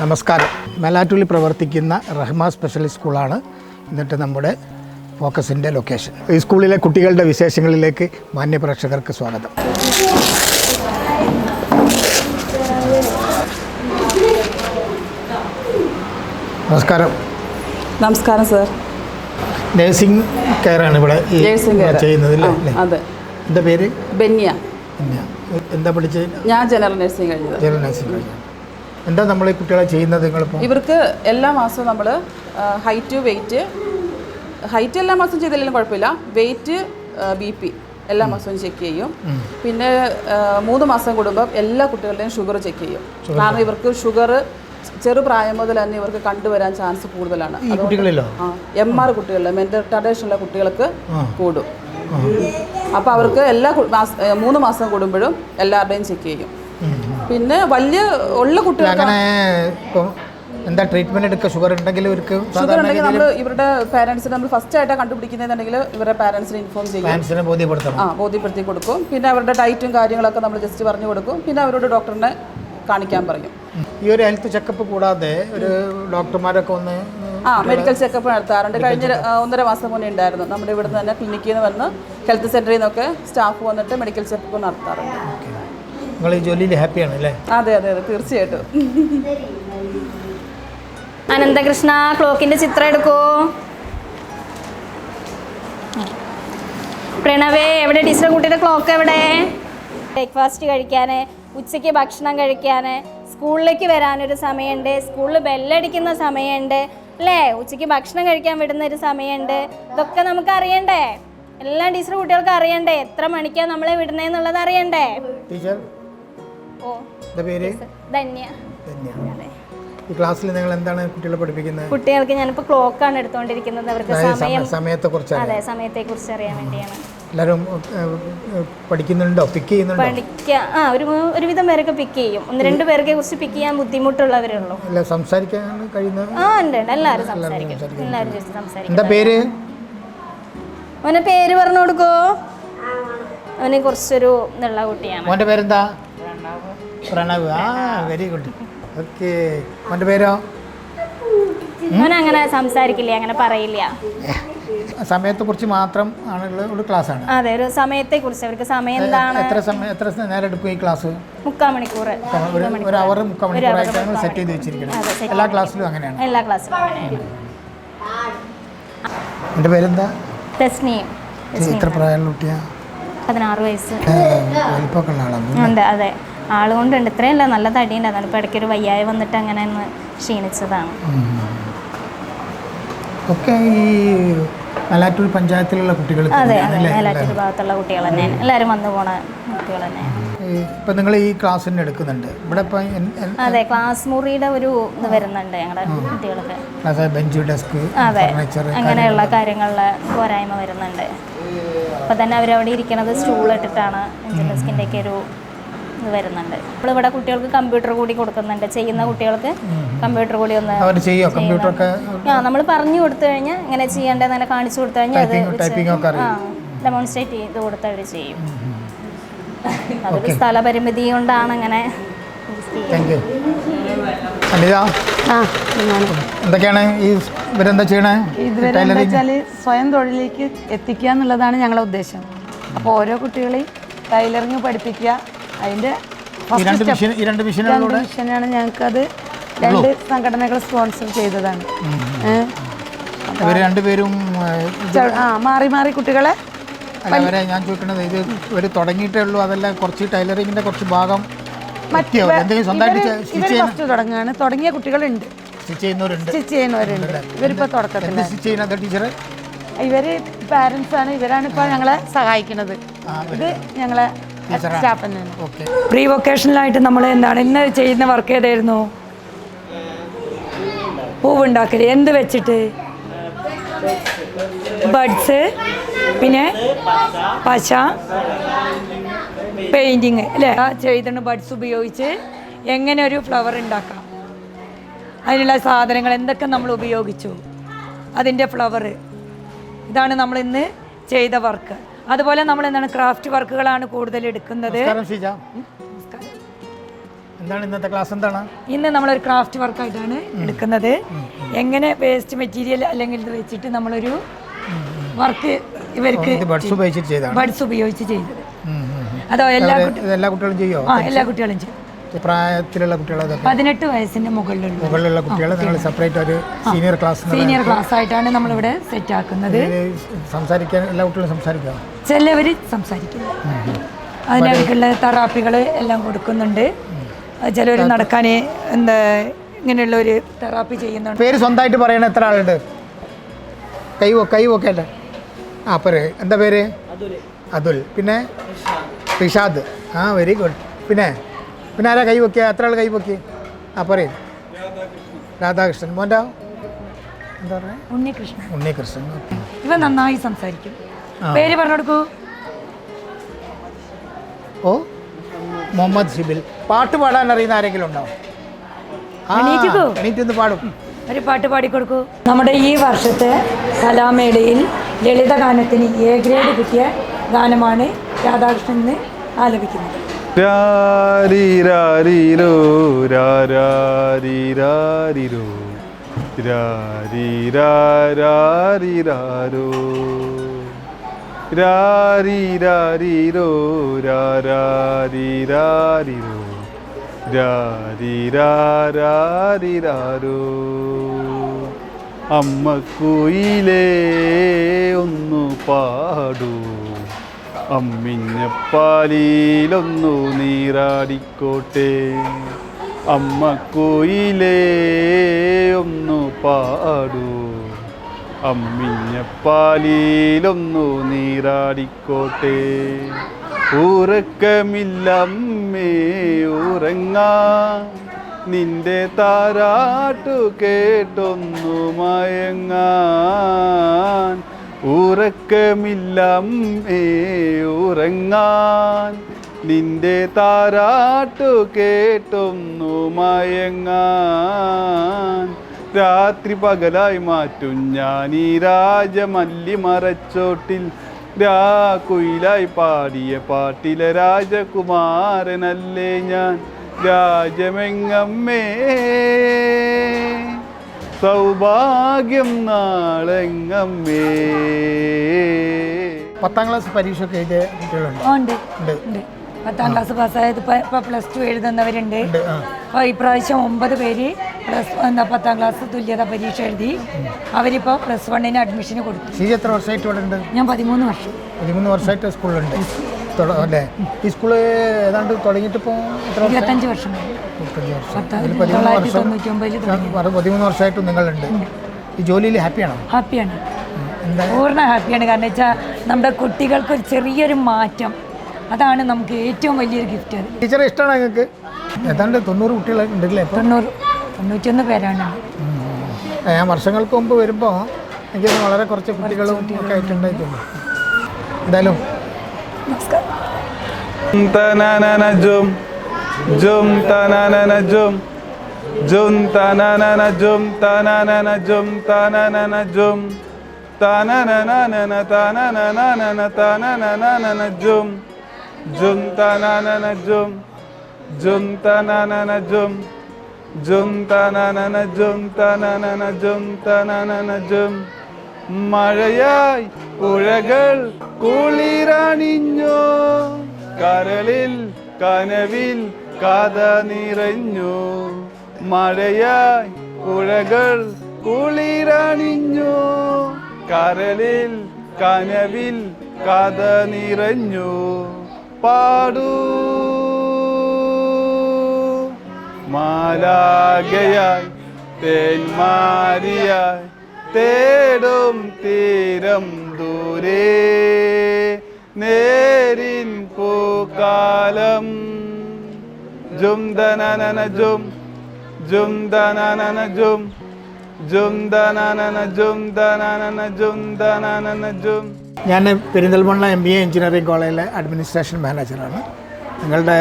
നമസ്കാരം. മെലാറ്റൂരിൽ പ്രവർത്തിക്കുന്ന റഹ്മ സ്പെഷ്യലിസ്റ്റ് സ്കൂളാണ് എന്നിട്ട് നമ്മുടെ ഫോക്കസിന്റെ ലൊക്കേഷൻ ഈ സ്കൂളിലെ കുട്ടികളുടെ വിശേഷങ്ങളിലേക്ക് മാന്യപ്രേക്ഷകർക്ക് സ്വാഗതം. നമസ്കാരം. നമസ്കാരം സർ നേഴ്സിംഗ് കെയറാണ് ഇവിടെ ചെയ്യുന്നത് അല്ലേ? എന്താ പേര്? ബെന്യ. എന്താ പഠിച്ചത് ഞാൻ ജനറൽ നഴ്സിംഗ് കഴിഞ്ഞത്. ജനറൽ നഴ്സിംഗ് കഴിഞ്ഞു. എന്താ നമ്മൾ ഈ കുട്ടികളെ ചെയ്യുന്നത് നിങ്ങളിപ്പോൾ? ഇവർക്ക് എല്ലാ മാസവും നമ്മൾ ഹൈറ്റ് വെയിറ്റ് ഹൈറ്റ് എല്ലാ മാസവും ചെയ്തില്ലെങ്കിലും കുഴപ്പമില്ല. വെയിറ്റ് ബി പി എല്ലാ മാസവും ചെക്ക് ചെയ്യും. പിന്നെ മൂന്ന് മാസം കൂടുമ്പോൾ എല്ലാ കുട്ടികളുടെയും ഷുഗർ ചെക്ക് ചെയ്യും. കാരണം ഇവർക്ക് ഷുഗർ ചെറുപ്രായം മുതൽ തന്നെ ഇവർക്ക് കണ്ടുവരാൻ ചാൻസ് കൂടുതലാണ്. എം ആർ കുട്ടികളിൽ മെന്റൽ ടഡേഷനുള്ള കുട്ടികൾക്ക് കൂടും. അപ്പോൾ അവർക്ക് എല്ലാ മൂന്ന് മാസം കൂടുമ്പോഴും എല്ലാവരുടെയും ചെക്ക് ചെയ്യും. പിന്നെ വലിയ ഉള്ള കുട്ടികൾ അങ്ങനെ എന്താ ട്രീറ്റ്മെന്റ് എടുക്കുക? ഷുഗർ ഉണ്ടെങ്കിൽ ഇവർക്ക് ഷുഗർ ഉണ്ടെങ്കിൽ നമ്മൾ ഇവരുടെ പാരന്റ്സിനെ നമ്മൾ ഫസ്റ്റ് ആയിട്ട് കണ്ടുപിടിക്കുന്നതെന്നുണ്ടെങ്കിൽ ഇവരുടെ പാരന്റ്സിനെ ഇൻഫോം ചെയ്യും. പാരന്റ്സിനെ ബോധ്യപ്പെടുത്തണം. ആ ബോധ്യപ്പെടുത്തി കൊടുക്കും. പിന്നെ അവരുടെ ഡയറ്റും കാര്യങ്ങളൊക്കെ നമ്മൾ ജസ്റ്റ് പറഞ്ഞു കൊടുക്കും. പിന്നെ അവരോട് ഡോക്ടറിനെ കാണിക്കാൻ പറയും. ഈ ഒരു ഹെൽത്ത് ചെക്കപ്പ് കൂടാതെ ഒരു ഡോക്ടർമാരൊക്കെ ഒന്ന് ആ മെഡിക്കൽ ചെക്കപ്പ് നടത്താറുണ്ട്. കഴിഞ്ഞ ഒന്നര മാസം മുന്നേ ഉണ്ടായിരുന്നു. നമ്മുടെ ഇവിടെ നിന്ന് തന്നെ ക്ലിനിക്കിൽ നിന്ന് വന്ന് ഹെൽത്ത് സെന്ററിൽ നിന്നൊക്കെ സ്റ്റാഫ് വന്നിട്ട് മെഡിക്കൽ ചെക്കപ്പ് നടത്താറുണ്ട്. നിങ്ങൾ ഈ ജോലിയിൽ ഹാപ്പിയാണ് അല്ലേ? അതെ അതെ അതെ. തീർച്ചയായിട്ടും. അനന്തകൃഷ്ണ ക്ലോക്കിന്റെ ചിത്രം എടുക്കോ. പ്രണവേ എവിടെ? ടീച്ചർ കുട്ടിയുടെ ക്ലോക്ക് എവിടെ? ബ്രേക്ക്ഫാസ്റ്റ് കഴിക്കാൻ ഉച്ചയ്ക്ക് ഭക്ഷണം കഴിക്കാൻ സ്കൂളിലേക്ക് വരാനൊരു സമയമുണ്ട് സ്കൂളിൽ ബെല്ലടിക്കുന്ന സമയമുണ്ട്. അല്ലേ? ഉച്ചയ്ക്ക് ഭക്ഷണം കഴിക്കാൻ വിടുന്ന ഒരു സമയമുണ്ട്. ഇതൊക്കെ നമുക്ക് അറിയണ്ടേ? എല്ലാം ടീച്ചർ കുട്ടികൾക്ക് അറിയണ്ടേ? എത്ര മണിക്കാ നമ്മളെ വിടുന്നേന്നുള്ളത് അറിയണ്ടേ? ടീച്ചർ ഓ പേര്? ധന്യ. തന്നെയാണ് ഈ ക്ലാസ്സിൽ നിങ്ങൾ എന്താണ് കുട്ടികളെ പഠിപ്പിക്കുന്നത്? കുട്ടികൾക്ക് ഞാനിപ്പോൾ ക്ലോക്കാണ് എടുത്തുകൊണ്ടിരിക്കുന്നത് അവർക്ക് സമയം സമ- സമയത്തെ കുറിച്ച് അതെ സമയത്തെ കുറിച്ച് അറിയാൻ വേണ്ടിയാണ്. എല്ലാവരും പഠിക്കുന്നുണ്ടോ? പിക്ക് ചെയ്യുന്നുണ്ടോ? പഠിക്കുക ആ ഒരു ഒരുവിധം പേരൊക്കെ പിക്ക് ചെയ്യും. ഒന്ന് രണ്ട് പേരൊക്കെ കുറിച്ച് പിക്ക് ചെയ്യാൻ ബുദ്ധിമുട്ടുള്ളവരുള്ളൂ അല്ല സംസാരിക്കാൻ കഴിയുന്ന ആ ഉണ്ട് എല്ലാവരും സംസാരിക്കും. എല്ലാവരും സംസാരിക്കും. എന്താ പേര്? അവനെ പേര് പറഞ്ഞു കൊടുക്കോ. അവന് കുറച്ചൊരു നല്ല കുട്ടിയാണ്. അവന്റെ പേരെന്താ? പ്രണവ്. ആ വെരി ഗുഡ് ഓക്കെ അവന്റെ പേരോ? അവൻ അങ്ങനെ സംസാരിക്കില്ല അങ്ങനെ പറയില്ല. സമയത്തെ കുറിച്ച് മാത്രം ആണുള്ള ഒരു ക്ലാസ് ആണ്. അതെ ഒരു സമയത്തെ കുറിച്ച് അവർക്ക് സമയം എന്താണ്? എത്ര സമയം എത്ര നേരം എടുക്കും ഈ ക്ലാസ് മുക്കാൽ മണിക്കൂർ ഒരു അവർ മുക്കാൽ മണിക്കൂറായിട്ടാണ് സെറ്റ് ചെയ്ത് വെച്ചിരിക്കുന്നത്. എല്ലാ ക്ലാസ്സിലും അങ്ങനെയാണ്. എല്ലാ ക്ലാസ്സിലും എന്റെ പേരെന്താ? തെസ്നിയും എത്ര പ്രായമുള്ള കുട്ടിയാ? പതിനാറ് വയസ്സ്. വലിപ്പമൊക്കെ ആളാണ്. അതെ അതെ. ആളുകൊണ്ടുണ്ട്. ഇത്രയല്ല നല്ല തടിയുണ്ട് അതാണ് ഇപ്പോൾ ഇടയ്ക്കൊരു വയ്യായ വന്നിട്ട് അങ്ങനെ ഒന്ന് ക്ഷീണിച്ചതാണ് ഒക്കെ ഈ മലാറ്റൂർ പഞ്ചായത്തിലുള്ള കുട്ടികൾ അതെ അതെ മേലാറ്റൂർ ഭാഗത്തുള്ള കുട്ടികൾ തന്നെയാണ്. എല്ലാവരും വന്നു പോണ കുട്ടികൾ തന്നെയാണ്. ഇപ്പം നിങ്ങൾ ഈ ക്ലാസ്സിന് എടുക്കുന്നുണ്ട്. ഇവിടെ ഇപ്പം അതെ ക്ലാസ് മുറിയുടെ ഒരു ഇത് വരുന്നുണ്ട് ഞങ്ങളുടെ കുട്ടികൾക്ക്. ക്ലാസ് ബെഞ്ച് ഡെസ്ക് അതെ ഫർണിച്ചർ അങ്ങനെയുള്ള കാര്യങ്ങളിൽ പോരായ്മ വരുന്നുണ്ട്. അപ്പോൾ തന്നെ അവരവിടെ ഇരിക്കണത് സ്റ്റൂൾ ഇട്ടിട്ടാണ് ഡെസ്കിന്റെ ഒക്കെ ഒരു വരുന്നുണ്ട്. ഇവിടെ കുട്ടികൾക്ക് കമ്പ്യൂട്ടർ കൂടി കൊടുക്കുന്നുണ്ട്. ചെയ്യുന്ന കുട്ടികൾക്ക് കമ്പ്യൂട്ടർ കൂടി ഒന്ന് അവർ ചെയ്യോ? കമ്പ്യൂട്ടറൊക്കെ ആ നമ്മൾ പറഞ്ഞു കൊടുത്തു കഴിഞ്ഞാൽ ഇങ്ങനെ ചെയ്യേണ്ടത് അങ്ങനെ കാണിച്ചു കൊടുത്തു കഴിഞ്ഞാൽ അത് ആ ഡെമോൺസ്ട്രേറ്റ് ചെയ്ത് കൊടുത്ത് അവർ ചെയ്യും അതൊരു സ്ഥലപരിമിതി കൊണ്ടാണ് അങ്ങനെ എന്തൊക്കെയാണ് ഈ ഇവരെന്താ ചെയ്യണേ? ഇതുവരെ സ്വയം തൊഴിലേക്ക് എത്തിക്കുക എന്നുള്ളതാണ് ഞങ്ങളുടെ ഉദ്ദേശം. അപ്പോൾ ഓരോ കുട്ടികളെയും ടൈലറിങ് പഠിപ്പിക്കുക അതിന്റെ രണ്ട് മിഷനാണ് ഞങ്ങൾക്കത് രണ്ട് സംഘടനകൾ സ്പോൺസർ ചെയ്തതാണ്. ഇവർ രണ്ടുപേരും ആ മാറി മാറി കുട്ടികളെ അവരെ ഞാൻ ചോദിക്കുന്നത് ഇത് ഇവർ തുടങ്ങിയിട്ടേ ഉള്ളൂ അതല്ല കുറച്ച് ടൈലറിങ്ങിന്റെ കുറച്ച് ഭാഗം സ്വന്തമായിട്ട് ഫസ്റ്റ് തുടങ്ങിയ കുട്ടികളുണ്ട്. സ്റ്റിച്ച് ചെയ്യുന്നവരുണ്ട്. സ്റ്റിച്ച് ചെയ്യുന്നവരുണ്ട്. തുടക്കത്തിൽ സ്റ്റിച്ച് ചെയ്യുന്നത് ഇവർ പാരന്റ്സ് ആണ്. ഇവരാണ് ഇപ്പൊ ഞങ്ങളെ സഹായിക്കുന്നത് ഇത് ഞങ്ങളെ സ്റ്റാഫ് പ്രീ വൊക്കേഷണലായിട്ട് നമ്മൾ എന്താണ് ഇന്ന് ചെയ്യുന്ന വർക്ക് ഏതായിരുന്നു? പൂവുണ്ടാക്കൽ എന്ത് വെച്ചിട്ട്? ബഡ്സ് പിന്നെ പശ പെയിന്റിങ് അല്ലേ? ആ ചെയ്തിട്ട് ബഡ്സ് ഉപയോഗിച്ച് എങ്ങനെ ഒരു ഫ്ലവർ ഉണ്ടാക്കാം? അതിനുള്ള സാധനങ്ങൾ എന്തൊക്കെ നമ്മൾ ഉപയോഗിച്ചു? അതിന്റെ ഫ്ലവർ ഇതാണ് നമ്മൾ ഇന്ന് ചെയ്ത വർക്ക് അതുപോലെ നമ്മൾ എന്താണ് ക്രാഫ്റ്റ് വർക്കുകളാണ് കൂടുതൽ എടുക്കുന്നത്. എന്താണ് ഇന്നത്തെ ക്ലാസ് എന്താണ്? ഇന്ന് നമ്മളൊരു ക്രാഫ്റ്റ് വർക്കായിട്ടാണ് എടുക്കുന്നത്. എങ്ങനെ വേസ്റ്റ് മെറ്റീരിയൽ അല്ലെങ്കിൽ ഇത് വെച്ചിട്ട് നമ്മളൊരു വർക്ക് ഇവർക്ക് ബഡ്സ് ഉപയോഗിച്ച് ചെയ്തത്. അതോ എല്ലാ കുട്ടികളും ചെയ്യോ? ആ എല്ലാ കുട്ടികളും ചെയ്യും. പ്രായത്തിലുള്ള കുട്ടികൾ ഇതൊക്കെ? പതിനെട്ട് വയസ്സിന്റെ മുകളിലുള്ള മുകളിലുള്ള കുട്ടികൾ നിങ്ങൾ സെപ്പറേറ്റ് ഒരു സീനിയർ ക്ലാസ് സീനിയർ ക്ലാസ് ആയിട്ടാണ് നമ്മൾ ഇവിടെ സെറ്റ് ആക്കുന്നത് സംസാരിക്കാൻ എല്ലാ കുട്ടികളും സംസാരിക്കാം ചിലവർ സംസാരിക്കില്ല അതിനൊക്കെയുള്ള തെറാപ്പികൾ എല്ലാം കൊടുക്കുന്നുണ്ട്. ചിലവർ നടക്കാനേ എന്താ ഇങ്ങനെയുള്ള ഒരു തെറാപ്പി ചെയ്യുന്നുണ്ട്. പേര് സ്വന്തമായിട്ട് പറയണ എത്ര ആളുണ്ട്? കൈ വോ- കൈ ഒക്കെ അല്ലേ? ആ പേര് എന്താ പേര്? അതുൽ പിന്നെ? റിഷാദ് ആ വെരി ഗുഡ് പിന്നെ? പിന്നെ ആരാ കൈ വെക്കുക എത്ര ആൾ കൈ വെക്കി ആ പറയും. രാധാകൃഷ്ണൻ. മോന്റെ എന്താ പറയുക ഉണ്ണികൃഷ്ണൻ. ഉണ്ണികൃഷ്ണൻ. ഇവ നന്നായി സംസാരിക്കും. പേര് പറഞ്ഞു കൊടുക്കൂ ഓ മുഹമ്മദ് ഷിബിൽ പാട്ട് പാടാൻ അറിയുന്ന ആരെങ്കിലും ഉണ്ടോ? എണീറ്റ് പാടും. ഒരു പാട്ട് പാടിക്കൊടുക്കൂ. നമ്മുടെ ഈ വർഷത്തെ കലാമേളയിൽ ലളിത ഗാനത്തിന് എ ഗ്രേഡ് കിട്ടിയ ഗാനമാണ് രാധാകൃഷ്ണൻ ആലപിക്കുന്നത്. രാരീരാരീരോ രാരാരീരാരിരോ രാരീരാരാരിരാരോ രാരീരാരീരോ രാരാരീരാരിരോ അമ്മ കുയിലേ ഒന്നു പാടൂ. അമ്മിഞ്ഞപ്പാലിയിലൊന്നു നീരാടിക്കോട്ടെ. അമ്മ കോയിലേ ഒന്നു പാടൂ. അമ്മിഞ്ഞപ്പാലിയിലൊന്നു നീരാടിക്കോട്ടെ. ഉറക്കമില്ലമ്മേ ഉറങ്ങാ. നിന്റെ താരാട്ടു കേട്ടൊന്നു മയങ്ങാൻ. ഉറക്കമില്ലമ്മേ ഉറങ്ങാൻ. നിന്റെ താരാട്ടു കേട്ടൊന്നു മയങ്ങാൻ. രാത്രി പകലായി മാറ്റും ഞാൻ ഈ രാജമല്ലി മറച്ചോട്ടിൽ. രാക്കുയിലായി പാടിയ പാട്ടിലെ രാജകുമാരനല്ലേ ഞാൻ. രാജമെങ്ങമ്മേ. സൗഭാഗ്യം നാളെങ്ങമ്മേ. പത്താം ക്ലാസ് പരീക്ഷ ഒക്കെ എഴുതിയ കുട്ടികളുണ്ട്? ഉണ്ട്. ഉണ്ട്. ഉണ്ട്. പത്താം ക്ലാസ് പാസ്സായത് ഇപ്പം ഇപ്പം പ്ലസ് ടു എഴുതുന്നവരുണ്ട്. അപ്പോൾ ഇപ്രാവശ്യം ഒമ്പത് പേര് പ്ലസ് എന്താ പത്താം ക്ലാസ് തുല്യത പരീക്ഷ എഴുതി. അവരിപ്പോൾ പ്ലസ് വണ്ണിന് അഡ്മിഷൻ കൊടുത്തു. സി എത്ര വർഷമായിട്ട് ഇവിടെ ഉണ്ട്? ഞാൻ പതിമൂന്ന് വർഷം. പതിമൂന്ന് വർഷമായിട്ട് സ്കൂളിലുണ്ട്. അല്ലേ? ഈ സ്കൂൾ ഏതാണ്ട് തുടങ്ങിയിട്ട് ഇപ്പോൾ ഇരുപത്തഞ്ച് വർഷം കഴിഞ്ഞു. മുപ്പത്തഞ്ച് വർഷം ഇതിൽ പതിമൂന്ന് വർഷം പതിമൂന്ന് വർഷമായിട്ട് നിങ്ങളുണ്ട്. ഈ ജോലിയിൽ ഹാപ്പിയാണോ? ഹാപ്പിയാണ്. പൂർണ ഹാപ്പിയാണ്. കാരണം വെച്ചാൽ നമ്മുടെ കുട്ടികൾക്ക് ഒരു ചെറിയൊരു മാറ്റം. അതാണ് നമുക്ക് ഏറ്റവും വലിയൊരു ഗിഫ്റ്റ് ടീച്ചർ ടീച്ചറെ ഇഷ്ടമാണോ നിങ്ങൾക്ക്? ഏതാണ്ട് തൊണ്ണൂറ് കുട്ടികളൊക്കെ ഉണ്ടല്ലേ തൊണ്ണൂറ്. തൊണ്ണൂറ്റൊന്ന് പേരാണ്. ഞാൻ വർഷങ്ങൾക്ക് മുമ്പ് വരുമ്പോൾ എനിക്ക് വളരെ കുറച്ച് കുട്ടികളും ഒക്കെ ആയിട്ടുണ്ടായിട്ടുണ്ട് എന്തായാലും. നമസ്കാരം. ജും തനനന ജും. ജും തനനന ജും തനനന ജും തനനന ജും. തനനനനന തനനനനന തനനനനന ജും. ജും തനനന ജും. ജും തനനന ജും. ജും തനനന ജും തനനന ജും തനനന ജും. മഴയായി പുഴകൾ കുളിരണിഞ്ഞോ. കരളിൽ കനവിൽ കഥ നിറഞ്ഞു. മഴയായി പുഴകൾ കുളിരണിഞ്ഞു. കരളിൽ കനവിൽ കഥ നിറഞ്ഞു. പാടൂ. മാലാകയായി തേന്മാരിയായി തേടും തീരം ദൂരെ. നേരിൻ പൂക്കാലം ജും ദനനന ജും ജും ദനനന ജും ജും ദനനന ജും ദനനന ജും ദനനന ജും ഞാൻ Perinthalmanna M B A engineering കോളേജിലെ അഡ്മിനിസ്ട്രേഷൻ മാനേജറാണ് നിങ്ങളുടെ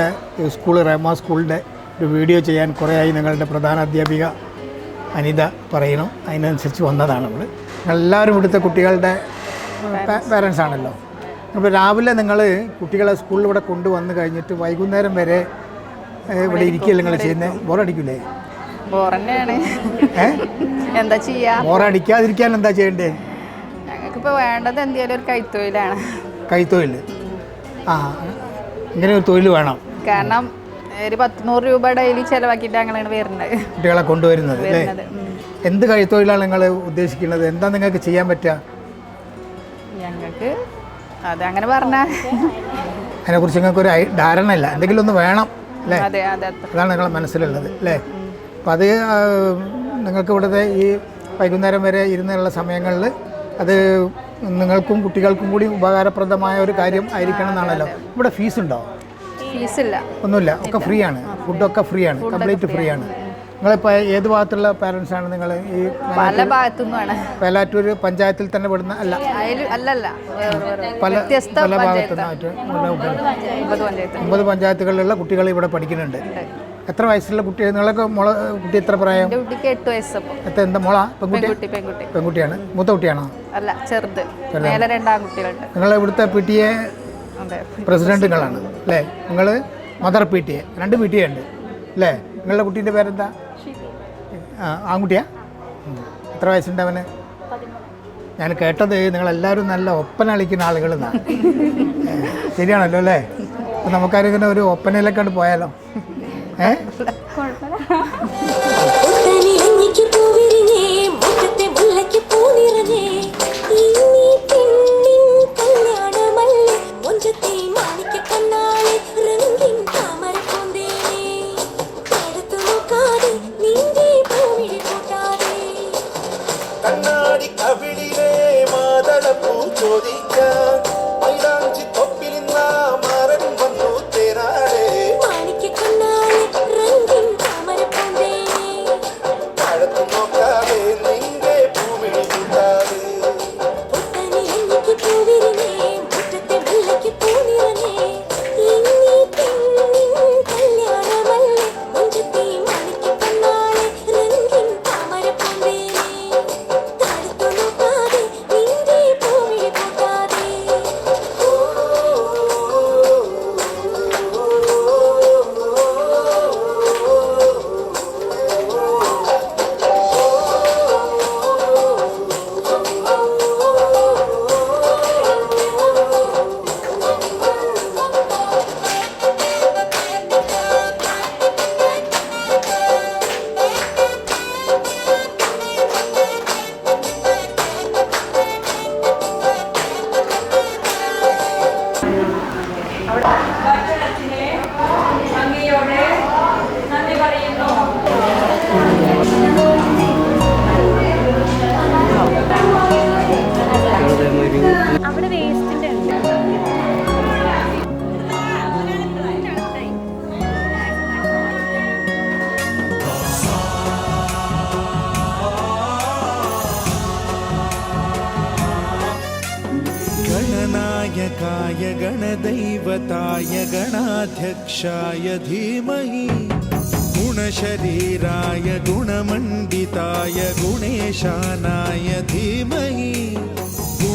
സ്കൂൾ റേമ സ്കൂളിന്റെ ഒരു വീഡിയോ ചെയ്യാൻ കുറേയായി നിങ്ങളുടെ പ്രധാന അധ്യാപിക അനിത പറയണം അതിനനുസരിച്ച് വന്നതാണ് നമ്മൾ എല്ലാവരും ഇവിടുത്തെ കുട്ടികളുടെ പാരൻസ് ആണല്ലോ അപ്പോൾ രാവിലെ നിങ്ങൾ കുട്ടികളെ സ്കൂളിൽ ഇവിടെ കൊണ്ടുവന്ന് കഴിഞ്ഞിട്ട് വൈകുന്നേരം വരെ ഇവിടെ ഇരിക്കുകയല്ലേ നിങ്ങൾ ചെയ്യുന്നത്? ബോറടിക്കൂലേ? ബോറന്നെയാണ്. എന്താ ചെയ്യാ? ബോറടിക്കാതിരിക്കാൻ എന്താ ചെയ്യണ്ടേ? ഞങ്ങൾക്കിപ്പോൾ വേണ്ടത് എന്തെങ്കിലും ഒരു കൈത്തൊഴിലാണ്. കൈത്തൊഴിൽ. ആ ഇങ്ങനെ ഒരു തൊഴിൽ വേണം. കാരണം ഒരു പത്ത് നൂറ് രൂപ ഡെയിലി ചെലവാക്കിയിട്ട് ഞങ്ങളാണ് വരുന്നത്. കുട്ടികളെ കൊണ്ടുവരുന്നത് അല്ലേ. എന്ത് കൈത്തൊഴിലാണ് നിങ്ങൾ ഉദ്ദേശിക്കുന്നത്? എന്താ നിങ്ങൾക്ക് ചെയ്യാൻ പറ്റുക? ഞങ്ങൾക്ക് അത് അങ്ങനെ പറഞ്ഞാൽ അതിനെക്കുറിച്ച് നിങ്ങൾക്ക് ഒരു ധാരണ ഇല്ല എന്തെങ്കിലും ഒന്ന് വേണം. അല്ലേ അതെ അതെ അതാണ് നിങ്ങളെ മനസ്സിലുള്ളത് അല്ലേ അപ്പം അത് നിങ്ങൾക്ക് ഇവിടുത്തെ ഈ വൈകുന്നേരം വരെ ഇരുന്നുള്ള സമയങ്ങളിൽ അത് നിങ്ങൾക്കും കുട്ടികൾക്കും കൂടി ഉപകാരപ്രദമായ ഒരു കാര്യം ആയിരിക്കണം എന്നാണല്ലോ. ഇവിടെ ഫീസ് ഉണ്ടോ ഫീസില്ല. ഒന്നുമില്ല ഒക്കെ ഫ്രീ ആണ്. ഫുഡൊക്കെ ഫ്രീ ആണ്. കംപ്ലീറ്റ് ഫ്രീ ആണ്. നിങ്ങളിപ്പോൾ ഏത് ഭാഗത്തുള്ള പാരൻസ് ആണ് നിങ്ങൾ ഈ പല ഭാഗത്തുനിന്നാണ് പേലാറ്റൂർ പഞ്ചായത്തിൽ തന്നെ പെടുന്ന അല്ല. അല്ലല്ല. പല പല ഭാഗത്തുനിന്നായിട്ട് ഒമ്പത് പഞ്ചായത്തുകളിലുള്ള കുട്ടികൾ ഇവിടെ പഠിക്കുന്നുണ്ട്. എത്ര വയസ്സുള്ള കുട്ടി? നിങ്ങളൊക്കെ മുള കുട്ടി എത്ര പ്രായം? കുട്ടിക്ക് എട്ട് വയസ്സ് എത്ര എന്താ മോള? പെൺകുട്ടി? പെൺകുട്ടി പെൺകുട്ടി. പെൺകുട്ടിയാണ്. മൂത്ത കുട്ടിയാണോ? അല്ല ചെറുത്. രണ്ടാം കുട്ടികളുണ്ട്. നിങ്ങൾ ഇവിടുത്തെ പി ടി എ പ്രസിഡന്റുകളാണ്. അല്ലേ? നിങ്ങൾ മദർ പി ടി എ. രണ്ട് പി ടി എ ഉണ്ട്. അല്ലേ? നിങ്ങളുടെ കുട്ടീന്റെ പേരെന്താ? ആൺകുട്ടിയാ. എത്ര വയസ്സുണ്ട് അവന്? ഞാൻ കേട്ടത് നിങ്ങളെല്ലാവരും നല്ല ഒപ്പന കളിക്കുന്ന ആളുകൾ എന്നാണ് ശരിയാണല്ലോ അല്ലേ? അപ്പം നമുക്കാരും ഇങ്ങനെ ഒരു ഒപ്പനയിലൊക്കെ പോയാലോ? ഏ? അവിടെ വേസ്റ്റിന്റെ ഉണ്ട്. ഗണനായകായ ഗണദൈവതായ ഗണാധ്യക്ഷായ ധീമഹി. ഗുണശരീരായ ഗുണമണ്ഡിതായ ഗുണേശാനായ ധീമഹി.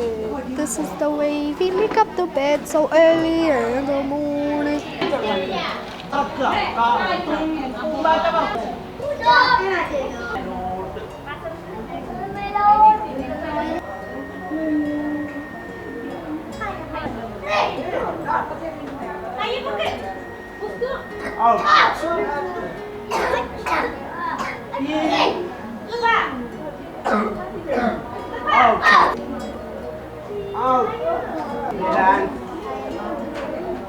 This is the way we make up the bed so early in the morning. Okay. Out. Yan.